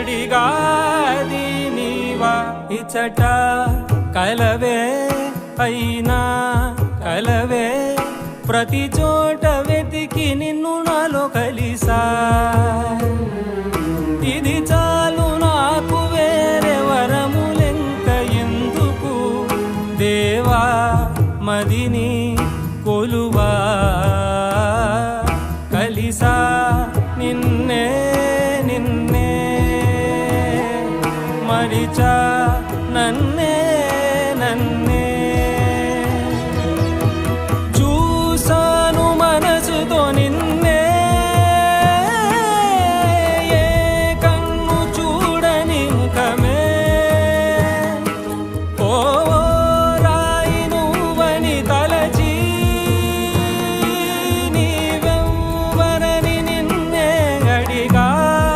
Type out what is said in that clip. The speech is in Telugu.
ఇచ్చడిగాది నీవా? ఇచ్చట కలవే అయినా కలవే ప్రతి చోట వెతికి నిన్ను నాలో కలిసా. ఇది చాలు నాకు వేరే వరములెంక ఎందుకు? దేవా మదిని కొలువా? മടിച്ച നന്നേ നന്നേ.